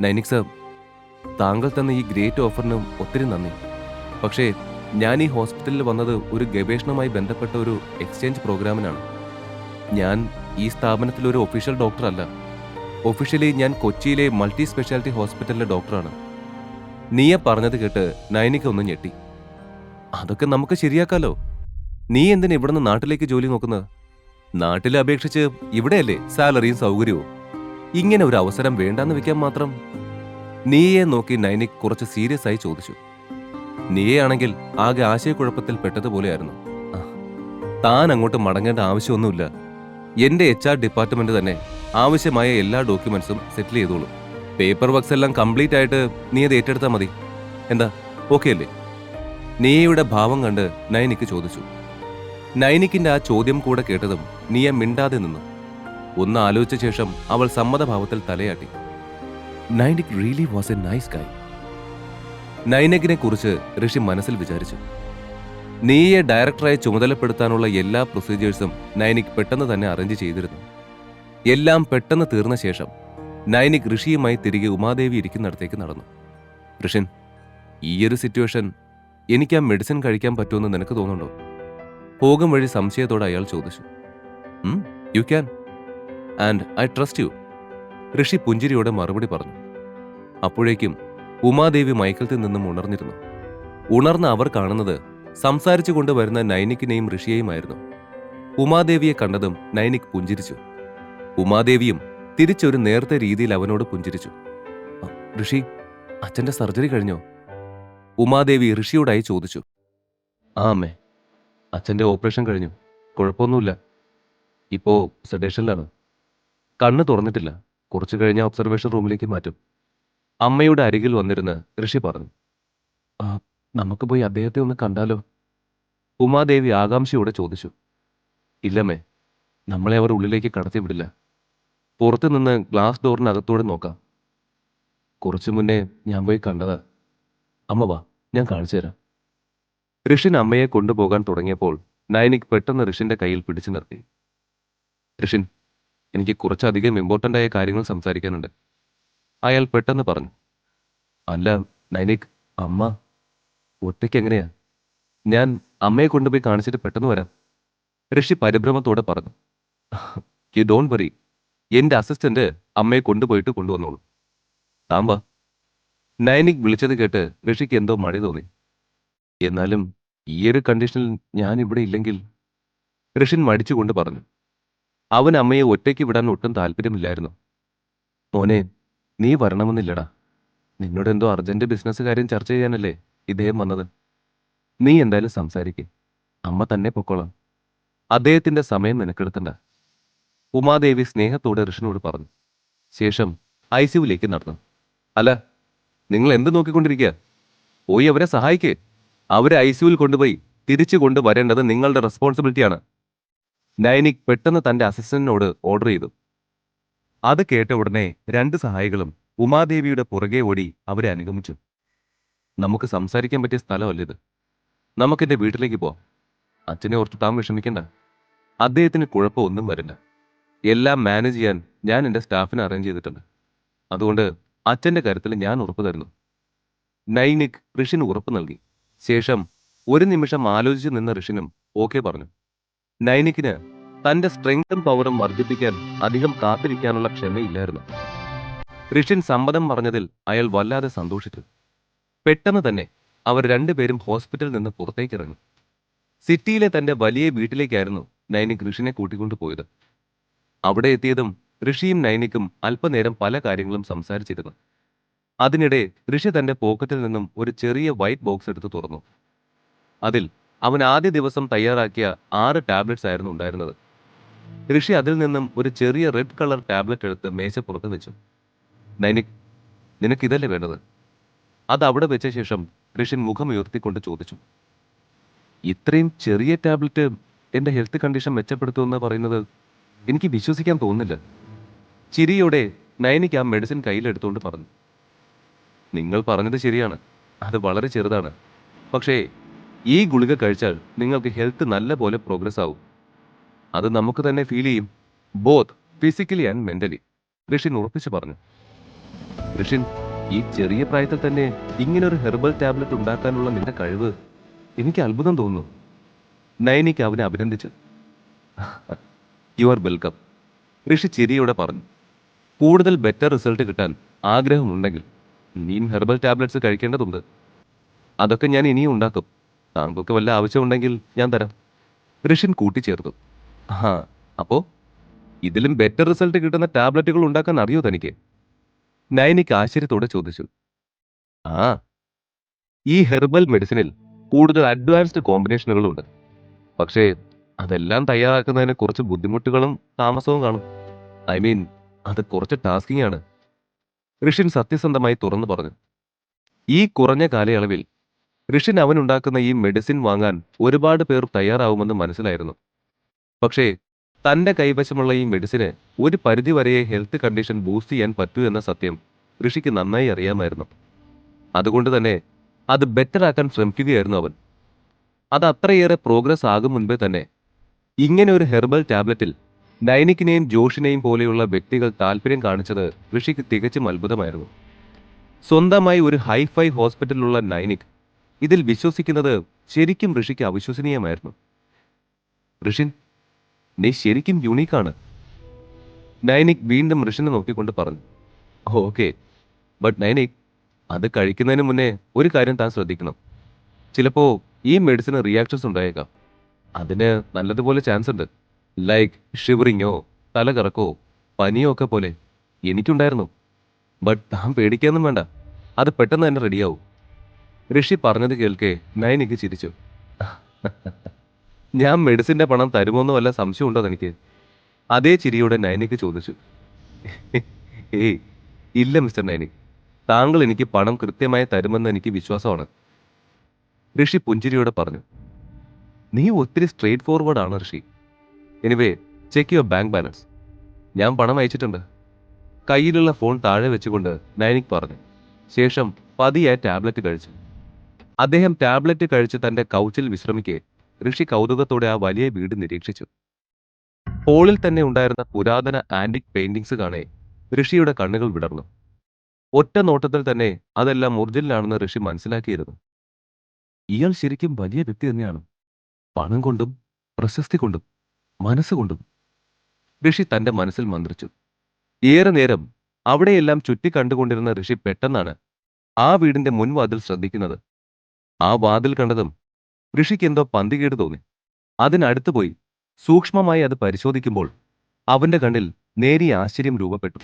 നൈനിക് sir താങ്കൾ തന്ന ഈ ഗ്രേറ്റ് ഓഫറിനും ഒത്തിരി നന്ദി. പക്ഷേ ഞാൻ ഈ ഹോസ്പിറ്റലിൽ വന്നത് ഒരു ഗവേഷണവുമായി ബന്ധപ്പെട്ട ഒരു എക്സ്ചേഞ്ച് പ്രോഗ്രാമിനാണ്. ഞാൻ ഈ സ്ഥാപനത്തിൽ ഒരു ഒഫീഷ്യൽ ഡോക്ടറല്ല. ഒഫീഷ്യലി ഞാൻ കൊച്ചിയിലെ മൾട്ടി സ്പെഷ്യാലിറ്റി ഹോസ്പിറ്റലിലെ ഡോക്ടറാണ്. നീയെ പറഞ്ഞത് കേട്ട് നൈനിക്ക് ഒന്ന് ഞെട്ടി. അതൊക്കെ നമുക്ക് ശരിയാക്കാലോ? നീ എന്തിനാ ഇവിടുന്ന് നാട്ടിലേക്ക് ജോലി നോക്കുന്നത്? നാട്ടിലെ അപേക്ഷിച്ച് ഇവിടെയല്ലേ സാലറിയും സൗകര്യവും? ഇങ്ങനെ ഒരു അവസരം വേണ്ടാന്ന് വെക്കാൻ മാത്രം? നീയെ നോക്കി നൈനിക് കുറച്ച് സീരിയസ് ആയി ചോദിച്ചു. നീയെ ആണെങ്കിൽ ആകെ ആശയക്കുഴപ്പത്തിൽ പെട്ടതുപോലെയായിരുന്നു. താൻ അങ്ങോട്ട് മടങ്ങേണ്ട ആവശ്യമൊന്നുമില്ല. എന്റെ എച്ച് ആർ ഡിപ്പാർട്ട്മെന്റ് തന്നെ ആവശ്യമായ എല്ലാ ഡോക്യുമെന്റ്സും സെറ്റിൽ ചെയ്തോളൂ. പേപ്പർ വർക്ക്സ് എല്ലാം കംപ്ലീറ്റ് ആയിട്ട് നീ അത് ഏറ്റെടുത്താൽ മതി. എന്താ? ഓക്കെ അല്ലേ? നീയയുടെ ഭാവം കണ്ട് നൈനിക്ക് ചോദിച്ചു. നൈനിക്കിന്റെ ആ ചോദ്യം കൂടെ കേട്ടതും നീയ മിണ്ടാതെ നിന്നു. ഒന്ന് ആലോചിച്ച ശേഷം അവൾ സമ്മതഭാവത്തിൽ തലയാട്ടി. Nainik really was a nice guy നൈനകിനെ കുറിച്ച് ഋഷി മനസ്സിൽ വിചാരിച്ചു. നീയെ ഡയറക്ടറായി ചുമതലപ്പെടുത്താനുള്ള എല്ലാ പ്രൊസീജിയേഴ്സും നൈനിക് പെട്ടെന്ന് തന്നെ അറേഞ്ച് ചെയ്തിരുന്നു. എല്ലാം പെട്ടെന്ന് തീർന്ന ശേഷം നൈനിക് ഋഷിയുമായി തിരികെ ഉമാദേവി ഇരിക്കുന്നിടത്തേക്ക് നടന്നു. ഋഷൻ ഈയൊരു സിറ്റുവേഷൻ എനിക്ക് ആ മെഡിസിൻ കഴിക്കാൻ പറ്റുമെന്ന് നിനക്ക് തോന്നുന്നുണ്ടോ? പോകും വഴി സംശയത്തോടെ അയാൾ ചോദിച്ചു. You can and I trust you Rishi പുഞ്ചിരിയോടെ മറുപടി പറഞ്ഞു. അപ്പോഴേക്കും ഉമാദേവി മയക്കത്തിൽ നിന്നും ഉണർന്നിരുന്നു. ഉണർന്ന അവർ കാണുന്നത് സംസാരിച്ചു കൊണ്ടുവരുന്ന നൈനിക്കിനെയും ഋഷിയെയുമായിരുന്നു. ഉമാദേവിയെ കണ്ടതും നൈനിക് പുഞ്ചിരിച്ചു. ഉമാദേവിയും തിരിച്ചൊരു നേർത്ത രീതിയിൽ അവനോട് പുഞ്ചിരിച്ചു. "അ, ഋഷി അച്ഛന്റെ സർജറി കഴിഞ്ഞോ? ഉമാദേവി ഋഷിയോടായി ചോദിച്ചു. ആ അമ്മേ. അച്ഛന്റെ ഓപ്പറേഷൻ കഴിഞ്ഞു. കുഴപ്പമൊന്നുമില്ല. ഇപ്പോ സെഡേഷനിലാണ്. കണ്ണ് തുറന്നിട്ടില്ല. കുറച്ചു കഴിഞ്ഞ ഒബ്സർവേഷൻ റൂമിലേക്ക് മാറ്റും. അമ്മയുടെ അരികിൽ വന്നിരുന്ന് ഋഷി പറഞ്ഞു നമുക്ക് പോയി അദ്ദേഹത്തെ ഒന്ന് കണ്ടാലോ? ഉമാദേവി ആകാംക്ഷയോടെ ചോദിച്ചു ഇല്ലമ്മേ നമ്മളെ അവർ ഉള്ളിലേക്ക് കടത്തി വിടില്ല. പുറത്തു നിന്ന് ഗ്ലാസ് ഡോറിനകത്തൂടെ നോക്കാം. കുറച്ചു മുന്നേ ഞാൻ പോയി കണ്ടതാ. അമ്മ വാ ഞാൻ കാണിച്ചു തരാം. ഋഷിൻ അമ്മയെ കൊണ്ടുപോകാൻ തുടങ്ങിയപ്പോൾ നൈനിക് പെട്ടെന്ന് ഋഷിന്റെ കയ്യിൽ പിടിച്ചു നിർത്തി. ഋഷിൻ എനിക്ക് കുറച്ചധികം ഇമ്പോർട്ടന്റ് ആയ കാര്യങ്ങൾ സംസാരിക്കാനുണ്ട്. അയാൾ പെട്ടെന്ന് പറഞ്ഞു അല്ല നൈനിക് അമ്മ ഒറ്റയ്ക്ക് എങ്ങനെയാ? ഞാൻ അമ്മയെ കൊണ്ടുപോയി കാണിച്ചിട്ട് പെട്ടെന്ന് വരാം. ഋഷി പരിഭ്രമത്തോടെ പറഞ്ഞു യു ഡോണ്ട് വറി എന്റെ അസിസ്റ്റന്റ് അമ്മയെ കൊണ്ടുപോയിട്ട് കൊണ്ടുവന്നോളൂ. താമ്പ നൈനിക് വിളിച്ചത് കേട്ട് ഋഷിക്ക് എന്തോ മഴ തോന്നി. എന്നാലും ഈ ഒരു കണ്ടീഷനിൽ ഞാൻ ഇവിടെ ഇല്ലെങ്കിൽ ഋഷിൻ മടിച്ചുകൊണ്ട് പറഞ്ഞു. അവൻ അമ്മയെ ഒറ്റയ്ക്ക് വിടാൻ ഒട്ടും താല്പര്യമില്ലായിരുന്നു. മോനെ നീ വരണമെന്നില്ലടാ. നിന്നോട് എന്തോ അർജന്റ് ബിസിനസ് കാര്യം ചർച്ച ചെയ്യാനല്ലേ ഇദ്ദേഹം വന്നത്. നീ എന്തായാലും സംസാരിക്കേ. അമ്മ തന്നെ പൊക്കോളാം. അദ്ദേഹത്തിന്റെ സമയം നിനക്കെടുത്തണ്ട. ഉമാദേവി സ്നേഹത്തോടെ ഋഷിനോട് പറഞ്ഞു. ശേഷം ഐ സിയുലേക്ക് നടന്നു. അല്ല നിങ്ങൾ എന്ത് നോക്കിക്കൊണ്ടിരിക്കുക പോയി അവരെ സഹായിക്കേ. അവരെ ഐ സിയുവിൽ കൊണ്ടുപോയി തിരിച്ചു കൊണ്ടുവരേണ്ടത് നിങ്ങളുടെ റെസ്പോൺസിബിലിറ്റിയാണ് നൈനിക് പെട്ടെന്ന് തന്റെ അസിസ്റ്റന്റിനോട് ഓർഡർ ചെയ്തു. അത് കേട്ട ഉടനെ രണ്ട് സഹായികളും ഉമാദേവിയുടെ പുറകെ ഓടി അവരെ അനുഗമിച്ചു. നമുക്ക് സംസാരിക്കാൻ പറ്റിയ സ്ഥലമല്ല ഇത് നമുക്കെന്റെ വീട്ടിലേക്ക് പോവാം. അച്ഛനെ ഓർത്ത് താൻ വിഷമിക്കണ്ട. അദ്ദേഹത്തിന് കുഴപ്പമൊന്നും വരില്ല. എല്ലാം മാനേജ് ചെയ്യാൻ ഞാൻ എന്റെ സ്റ്റാഫിനെ അറേഞ്ച് ചെയ്തിട്ടുണ്ട്. അതുകൊണ്ട് അച്ഛന്റെ കാര്യത്തിൽ ഞാൻ ഉറപ്പ് തരുന്നു. നൈനിക് ഋഷിന് ഉറപ്പ് നൽകി. ശേഷം ഒരു നിമിഷം ആലോചിച്ച് നിന്ന ഋഷിനും ഓക്കെ പറഞ്ഞു. നൈനിക്കിന് തന്റെ സ്ട്രെങ്തും പവറും വർദ്ധിപ്പിക്കാൻ അധികം കാത്തിരിക്കാനുള്ള ക്ഷമയില്ലായിരുന്നു. ഋഷിൻ സമ്മതം പറഞ്ഞതിൽ അയാൾ വല്ലാതെ സന്തോഷിച്ചു. പെട്ടെന്ന് തന്നെ അവർ രണ്ടുപേരും ഹോസ്പിറ്റലിൽ നിന്ന് പുറത്തേക്ക് ഇറങ്ങി സിറ്റിയിലെ തന്റെ വലിയ വീട്ടിലേക്കായിരുന്നു നൈനിക് ഋഷിനെ കൂട്ടിക്കൊണ്ടു പോയത്. അവിടെ എത്തിയതും ഋഷിയും നൈനിക്കും അല്പനേരം പല കാര്യങ്ങളും സംസാരിച്ചിരുന്നു. അതിനിടെ ഋഷി തന്റെ പോക്കറ്റിൽ നിന്നും ഒരു ചെറിയ വൈറ്റ് ബോക്സ് എടുത്ത് തുറന്നു. അതിൽ അവൻ ആദ്യ ദിവസം തയ്യാറാക്കിയ ആറ് ടാബ്ലറ്റ്സ് ആയിരുന്നു ഉണ്ടായിരുന്നത്. ഋഷി അതിൽ നിന്നും ഒരു ചെറിയ റെഡ് കളർ ടാബ്ലറ്റ് എടുത്ത് മേശപ്പുറത്ത് വെച്ചു. നൈനിക് നിനക്ക് ഇതല്ലേ വേണ്ടത്? അത് അവിടെ വെച്ച ശേഷം ഋഷിൻ മുഖം ഉയർത്തിക്കൊണ്ട് ചോദിച്ചു. ഇത്രയും ചെറിയ ടാബ്ലറ്റ് എന്റെ ഹെൽത്ത് കണ്ടീഷൻ മെച്ചപ്പെടുത്തുമെന്ന് പറയുന്നത് എനിക്ക് വിശ്വസിക്കാൻ തോന്നുന്നില്ല. ചിരിയോടെ നയനിക്ക് ആ മെഡിസിൻ കയ്യിലെടുത്തുകൊണ്ട് പറഞ്ഞു. നിങ്ങൾ പറഞ്ഞത് ശരിയാണ്. അത് വളരെ ചെറുതാണ്. പക്ഷേ ഈ ഗുളിക കഴിച്ചാൽ നിങ്ങൾക്ക് ഹെൽത്ത് നല്ലപോലെ പ്രോഗ്രസ് ആവും. അത് നമുക്ക് തന്നെ ഫീൽ ചെയ്യും. Both physically and mentally Rishin ഉറപ്പിച്ചു പറഞ്ഞു. ഋഷിൻ ഈ ചെറിയ പ്രായത്തിൽ തന്നെ ഇങ്ങനെ ഒരു ഹെർബൽ ടാബ്ലറ്റ് ഉണ്ടാക്കാനുള്ള നിന്റെ കഴിവ് എനിക്ക് അത്ഭുതം തോന്നുന്നു. നയനിക്ക് അവനെ അഭിനന്ദിച്ചു. യു ആർ വെൽക്കം ഋഷി ചിരിയോടെ പറഞ്ഞു. കൂടുതൽ ബെറ്റർ റിസൾട്ട് കിട്ടാൻ ആഗ്രഹമുണ്ടെങ്കിൽ നീൻ ഹെർബൽ ടാബ്ലറ്റ്സ് കഴിക്കേണ്ടതുണ്ട്. അതൊക്കെ ഞാൻ ഇനിയും ഉണ്ടാക്കും. താങ്കൾക്ക് വല്ല ആവശ്യമുണ്ടെങ്കിൽ ഞാൻ തരാം. ഋഷിൻ കൂട്ടിച്ചേർത്തു. ആ അപ്പോ ഇതിലും ബെറ്റർ റിസൾട്ട് കിട്ടുന്ന ടാബ്ലറ്റുകൾ ഉണ്ടാക്കാൻ അറിയോ തനിക്ക്? നയനിക്ക് ആശ്ചര്യത്തോടെ ചോദിച്ചു. ആ ഈ ഹെർബൽ മെഡിസിനിൽ കൂടുതൽ അഡ്വാൻസ്ഡ് കോമ്പിനേഷനുകളുണ്ട് പക്ഷേ അതെല്ലാം തയ്യാറാക്കുന്നതിന് കുറച്ച് ബുദ്ധിമുട്ടുകളും താമസവും കാണും. ഐ മീൻ അത് കുറച്ച് ടാസ്കിംഗ് ആണ്. ഋഷിൻ സത്യസന്ധമായി തുറന്നു പറഞ്ഞു. ഈ കുറഞ്ഞ കാലയളവിൽ ഋഷിൻ അവനുണ്ടാക്കുന്ന ഈ മെഡിസിൻ വാങ്ങാൻ ഒരുപാട് പേർ തയ്യാറാവുമെന്ന് മനസ്സിലായിരുന്നു. പക്ഷേ തന്റെ കൈവശമുള്ള ഈ മെഡിസിന് ഒരു പരിധിവരെയെ ഹെൽത്ത് കണ്ടീഷൻ ബൂസ്റ്റ് ചെയ്യാൻ പറ്റൂ എന്ന സത്യം ഋഷിക്ക് നന്നായി അറിയാമായിരുന്നു. അതുകൊണ്ട് തന്നെ അത് ബെറ്റർ ആക്കാൻ ശ്രമിക്കുകയായിരുന്നു അവൻ. അത് അത്രയേറെ പ്രോഗ്രസ് ആകും മുൻപേ തന്നെ ഇങ്ങനെ ഒരു ഹെർബൽ ടാബ്ലറ്റിൽ നൈനിക്കിനെയും ജോഷിനെയും പോലെയുള്ള വ്യക്തികൾ താല്പര്യം കാണിച്ചത് ഋഷിക്ക് തികച്ചും അത്ഭുതമായിരുന്നു. സ്വന്തമായി ഒരു ഹൈഫൈ ഹോസ്പിറ്റലിലുള്ള നൈനിക് ഇതിൽ വിശ്വസിക്കുന്നത് ശരിക്കും ഋഷിക്ക് അവിശ്വസനീയമായിരുന്നു. ഋഷിൻ നീ ശരിക്കും യുണീക്കാണ് നൈനിക് വീണ്ടും ഋഷിനെ നോക്കിക്കൊണ്ട് പറഞ്ഞു. ഓക്കെ. ബട്ട് നൈനിക് അത് കഴിക്കുന്നതിന് മുന്നേ ഒരു കാര്യം താൻ ശ്രദ്ധിക്കണം. ചിലപ്പോ ഈ മെഡിസിന് റിയാക്ഷൻസ് ഉണ്ടായേക്കാം. അതിന് നല്ലതുപോലെ ചാൻസ് ഉണ്ട് ലൈക്ക് ഷിവറിങ്ങോ തലകറക്കോ പനിയോ ഒക്കെ പോലെ എനിക്കുണ്ടായിരുന്നു. ബട്ട് താൻ പേടിക്കാനും വേണ്ട. അത് പെട്ടെന്ന് തന്നെ റെഡിയാവും. ഋഷി പറഞ്ഞത് കേൾക്കെ നയനിക്ക് ചിരിച്ചു. ഞാൻ മെഡിസിന്റെ പണം തരുമോന്ന് വല്ല സംശയമുണ്ടോ തനിക്ക്? അതേ ചിരിയോടെ നയനിക്ക് ചോദിച്ചു. ഏയ് ഇല്ല മിസ്റ്റർ നയനി. താങ്കൾ എനിക്ക് പണം കൃത്യമായി തരുമെന്ന് എനിക്ക് വിശ്വാസമാണ്. ഋഷി പുഞ്ചിരിയോടെ പറഞ്ഞു. നീ ഒത്തിരി സ്ട്രേറ്റ് ഫോർവേഡ് ആണ് Rishi. Anyway check your bank balance ഞാൻ പണം അയച്ചിട്ടുണ്ട്. കയ്യിലുള്ള ഫോൺ താഴെ വെച്ചുകൊണ്ട് നൈനിക് പറഞ്ഞു. ശേഷം പതിയായി ടാബ്ലറ്റ് കഴിച്ചു. അദ്ദേഹം ടാബ്ലറ്റ് കഴിച്ച് തന്റെ കൗച്ചിൽ വിശ്രമിക്കെ. ഋഷി കൗതുകത്തോടെ ആ വലിയ വീട് നിരീക്ഷിച്ചു. ഹോളിൽ തന്നെ ഉണ്ടായിരുന്ന പുരാതന ആന്റിക് പെയിന്റിങ്സ് കാണെ ഋഷിയുടെ കണ്ണുകൾ വിടർന്നു. ഒറ്റ നോട്ടത്തിൽ തന്നെ അതെല്ലാം ഒറിജിനലാണെന്ന് ഋഷി മനസ്സിലാക്കിയിരുന്നു. ഇയാൾ ശരിക്കും വലിയ വ്യക്തി തന്നെയാണ്. പണം കൊണ്ടും പ്രശസ്തി കൊണ്ടും മനസ്സുകൊണ്ടും ഋഷി തന്റെ മനസ്സിൽ മന്ത്രിച്ചു. ഏറെ നേരം അവിടെയെല്ലാം ചുറ്റി കണ്ടുകൊണ്ടിരുന്ന ഋഷി പെട്ടെന്നാണ് ആ വീടിന്റെ മുൻവാതിൽ ശ്രദ്ധിക്കുന്നത്. ആ വാതിൽ കണ്ടതും ഋഷിക്ക് എന്തോ പന്തികേട് തോന്നി. അതിനടുത്തു പോയി സൂക്ഷ്മമായി അത് പരിശോധിക്കുമ്പോൾ അവന്റെ കണ്ണിൽ നേരിയ ആശ്ചര്യം രൂപപ്പെട്ടു.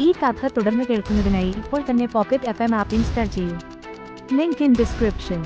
ഈ കഥ തുടർന്ന് കേൾക്കുന്നതിനായി ഇപ്പോൾ തന്നെ pocket F M app install ചെയ്യൂ. Link in description